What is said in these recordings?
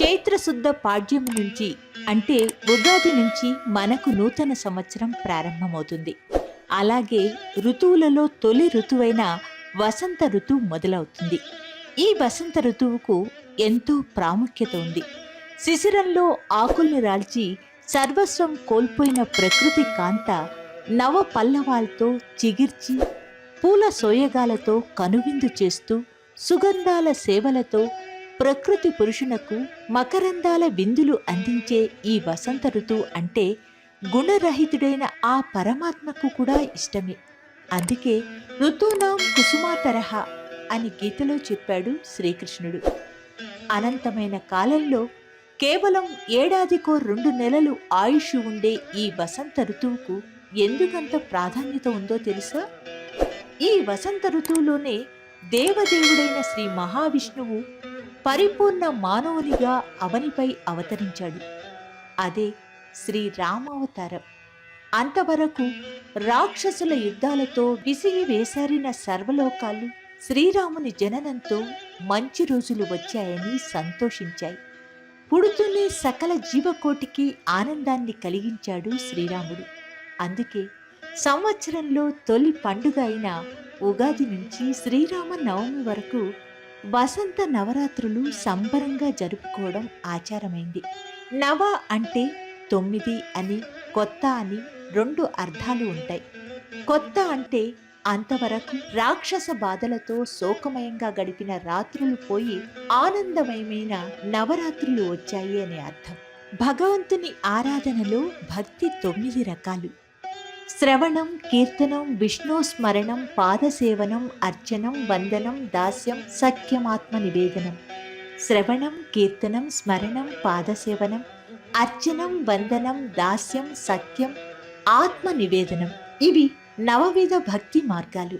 చైత్రశుద్ధ పాడ్యం నుంచి అంటే ఉగాది నుంచి మనకు నూతన సంవత్సరం ప్రారంభమవుతుంది. అలాగే ఋతువులలో తొలి ఋతువైన వసంత ఋతువు మొదలవుతుంది. ఈ వసంత ఋతువుకు ఎంతో ప్రాముఖ్యత ఉంది. శిశిరంలో ఆకుల్ని రాల్చి సర్వస్వం కోల్పోయిన ప్రకృతి కాంత నవ పల్లవాలతో చిగిర్చి పూల సోయగాలతో కనువిందు చేస్తూ సుగంధాల సేవలతో ప్రకృతి పురుషునకు మకరందాల విందులు అందించే ఈ వసంత ఋతువు అంటే గుణరహితుడైన ఆ పరమాత్మకు కూడా ఇష్టమే. అందుకే ఋతువునాం కుసుమాతరహ అని గీతలో చెప్పాడు శ్రీకృష్ణుడు. అనంతమైన కాలంలో కేవలం ఏడాదికో రెండు నెలలు ఆయుష్ ఉండే ఈ వసంత ఋతువుకు ఎందుకంత ప్రాధాన్యత ఉందో తెలుసా? ఈ వసంత ఋతువులోనే దేవదేవుడైన శ్రీ మహావిష్ణువు పరిపూర్ణ మానవునిగా అవనిపై అవతరించాడు. అదే శ్రీ రామావతారం. అంతవరకు రాక్షసుల యుద్ధాలతో విసిగి వేసారిన సర్వలోకాలు శ్రీరాముని జననంతో మంచి రోజులు వచ్చాయని సంతోషించాయి. పుడుతూనే సకల జీవకోటికి ఆనందాన్ని కలిగించాడు శ్రీరాముడు. అందుకే సంవత్సరంలో తొలి పండుగ అయిన ఉగాది నుంచి శ్రీరామ నవమి వరకు వసంత నవరాత్రులు సంబరంగా జరుపుకోవడం ఆచారమైంది. నవ అంటే తొమ్మిది అని కొత్త అని రెండు అర్థాలు ఉంటాయి. కొత్త అంటే అంతవరకు రాక్షస బాధలతో శోకమయంగా గడిపిన రాత్రులు పోయి ఆనందమయమైన నవరాత్రులు వచ్చాయి అనే అర్థం. భగవంతుని ఆరాధనలో భక్తి తొమ్మిది రకాలు. శ్రవణం కీర్తనం విష్ణు స్మరణం పాదసేవనం అర్చనం వందనం దాస్యం సఖ్యమాత్మ నివేదనం. శ్రవణం కీర్తనం స్మరణం పాదసేవనం అర్చనం వందనం దాస్యం సఖ్యం ఆత్మ నివేదనం. ఇవి నవవిధ భక్తి మార్గాలు.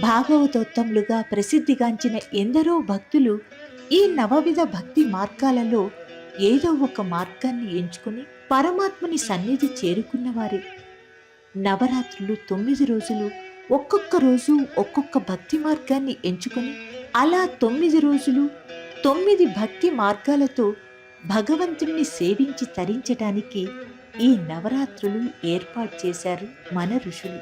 భాగవతోత్తములుగా ప్రసిద్ధిగాంచిన ఎందరో భక్తులు ఈ నవవిధ భక్తి మార్గాలలో ఏదో ఒక మార్గాన్ని ఎంచుకుని పరమాత్మని సన్నిధి చేరుకున్నవారే. నవరాత్రులు తొమ్మిది రోజులు ఒక్కొక్క రోజు ఒక్కొక్క భక్తి మార్గాన్ని ఎంచుకొని అలా తొమ్మిది రోజులు తొమ్మిది భక్తి మార్గాలతో భగవంతుణ్ణి సేవించి తరించటానికి ఈ నవరాత్రులు ఏర్పాటు చేశారు మన ఋషులు.